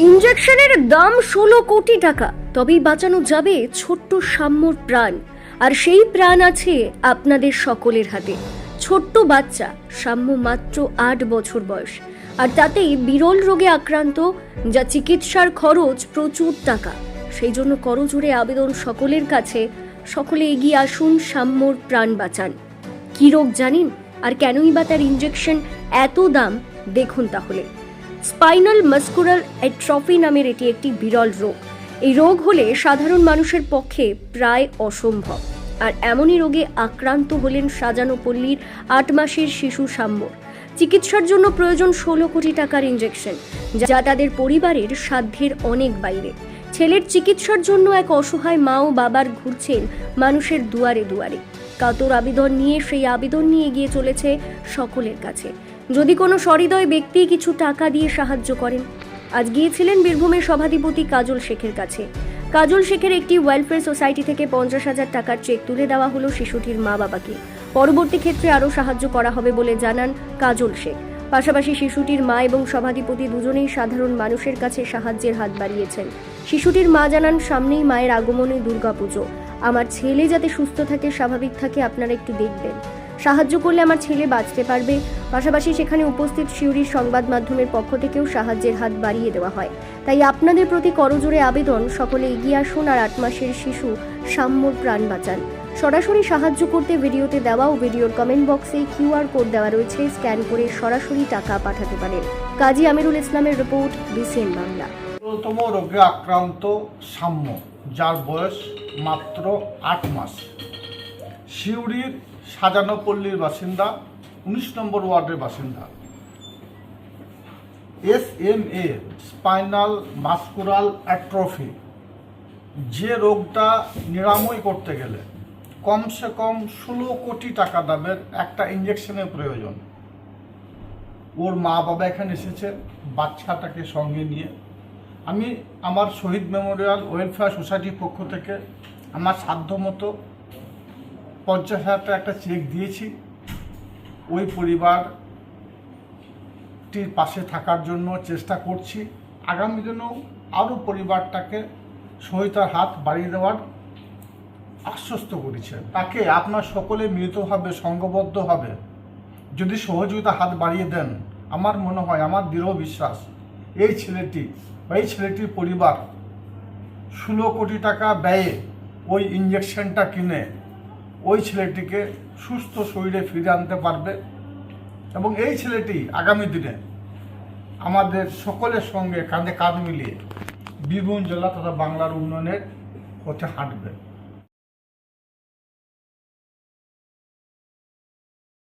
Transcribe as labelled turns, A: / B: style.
A: ইঞ্জেকশনের দাম ষোলো কোটি টাকা। তবেই বাঁচানো যাবে ছোট্ট সাম্যর প্রাণ। আর সেই প্রাণ আছে আপনাদের সকলের হাতে। ছোট্ট বাচ্চা, সাম্য মাত্র আট বছর বয়স। আর তাতেই বিরল রোগে আক্রান্ত, যা চিকিৎসার খরচ প্রচুর টাকা। সেই জন্য করজোড়ে আবেদন সকলের কাছে। সকলে এগিয়ে আসুন, সাম্যর প্রাণ বাঁচান। কী রোগ জানেন? আর কেনই বা তার ইঞ্জেকশন এত দাম? দেখুন তাহলে। স্পাইনাল মাস্কুলার অ্যাট্রফি নামের এটি একটি বিরল রোগ। এই রোগ হলে সাধারণ মানুষের পক্ষে প্রায় অসম্ভব। আর এমনই রোগে আক্রান্ত হলেন সাজানো পল্লীর আট মাসের শিশু সাম্য চিকিৎসার জন্য প্রয়োজন ষোলো কোটি টাকার ইঞ্জেকশন যা তাদের পরিবারের সাধ্যের অনেক বাইরে। ছেলের চিকিৎসার জন্য এক অসহায় মা ও বাবার ঘুরছেন মানুষের দুয়ারে দুয়ারে। কাতর আবেদন নিয়ে সেই আবেদন নিয়ে গিয়ে চলেছে সকলের কাছে। যদি কোনো সহৃদয় ব্যক্তি কিছু টাকা দিয়ে সাহায্য করেন। আজ গিয়েছিলেন বীরভূমের সভাধিপতি কাজল শেখের কাছে। কাজল শেখের একটি ওয়েলফেয়ার সোসাইটি থেকে পঞ্চাশ হাজার টাকার চেক তুলে দেওয়া হলো শিশুটির মা বাবাকে। পরবর্তী ক্ষেত্রে আরও সাহায্য করা হবে বলে জানান কাজল শেখ। পাশাপাশি শিশুটির মা এবং সভাধিপতি দুজনেই সাধারণ মানুষের কাছে সাহায্যের হাত বাড়িয়েছেন। শিশুটির মা জানান, সামনেই মায়ের আগমনে দুর্গাপুজো। আমার ছেলে যাতে সুস্থ থাকে, স্বাভাবিক থাকে, আপনারা একটু দেখবেন। সাহায্য করলে আমার ছেলে বাঁচতে পারবে। পাশাপাশি সেখানে উপস্থিত শিউরির সংবাদ মাধ্যমের পক্ষ থেকেও সাহায্যের হাত বাড়িয়ে দেওয়া হয়। তাই আপনাদের প্রতি করজোরে আবেদন, সকলে এগিয়ে আসুন আর আট মাসের শিশু সাম্যর প্রাণ বাঁচান। সরাসরি সাহায্য করতে ভিডিওতে দেওয়া ও ভিডিওর কমেন্ট বক্সে কিউআর কোড দেওয়া রয়েছে স্ক্যান করে সরাসরি টাকা পাঠাতে পারেন। কাজী আমিরুল ইসলামের রিপোর্ট বিসিএন বাংলা।
B: গুরুতম রোগে আক্রান্ত সাম্য, যার বয়স মাত্র আট মাস। সিউড়ির সাজানো পল্লীর বাসিন্দা, উনিশ নম্বর ওয়ার্ডের বাসিন্দা। S M A, spinal muscular atrophy. যে রোগটা নিরাময় করতে গেলে কমসে কম ষোলো কোটি টাকা দামের একটা ইঞ্জেকশনের প্রয়োজন। ওর মা বাবা এখানে এসেছে, বাচ্চাটাকে সঙ্গে নিয়ে। আমি আমার শহীদ মেমোরিয়াল ওয়েলফেয়ার সোসাইটির পক্ষ থেকে আমার সাধ্যমতো পঞ্চাশ হাজার টাকা একটা চেক দিয়েছি। ওই পরিবারটির পাশে থাকার জন্য চেষ্টা করছি। আগামী দিনেও আরও পরিবারটাকে সহিতার হাত বাড়িয়ে দেওয়ার আশ্বস্ত করেছেন তাকে আপনার সকলে মিলিতভাবে সংঘবদ্ধভাবে যদি সহযোগিতা হাত বাড়িয়ে দেন, আমার মনে হয়, আমার দৃঢ় বিশ্বাস, এই ছেলেটি, এই ছেলেটির পরিবার ষোলো কোটি টাকা ব্যয়ে ওই ইঞ্জেকশনটা কিনে ওই ছেলেটিকে সুস্থ শরীরে ফিরে আনতে পারবে। এবং এই ছেলেটি আগামী দিনে আমাদের সকলের সঙ্গে কাঁধে কাঁধ মিলিয়ে বীরভূম জেলা তথা বাংলার উন্নয়নের পথে হাঁটবে।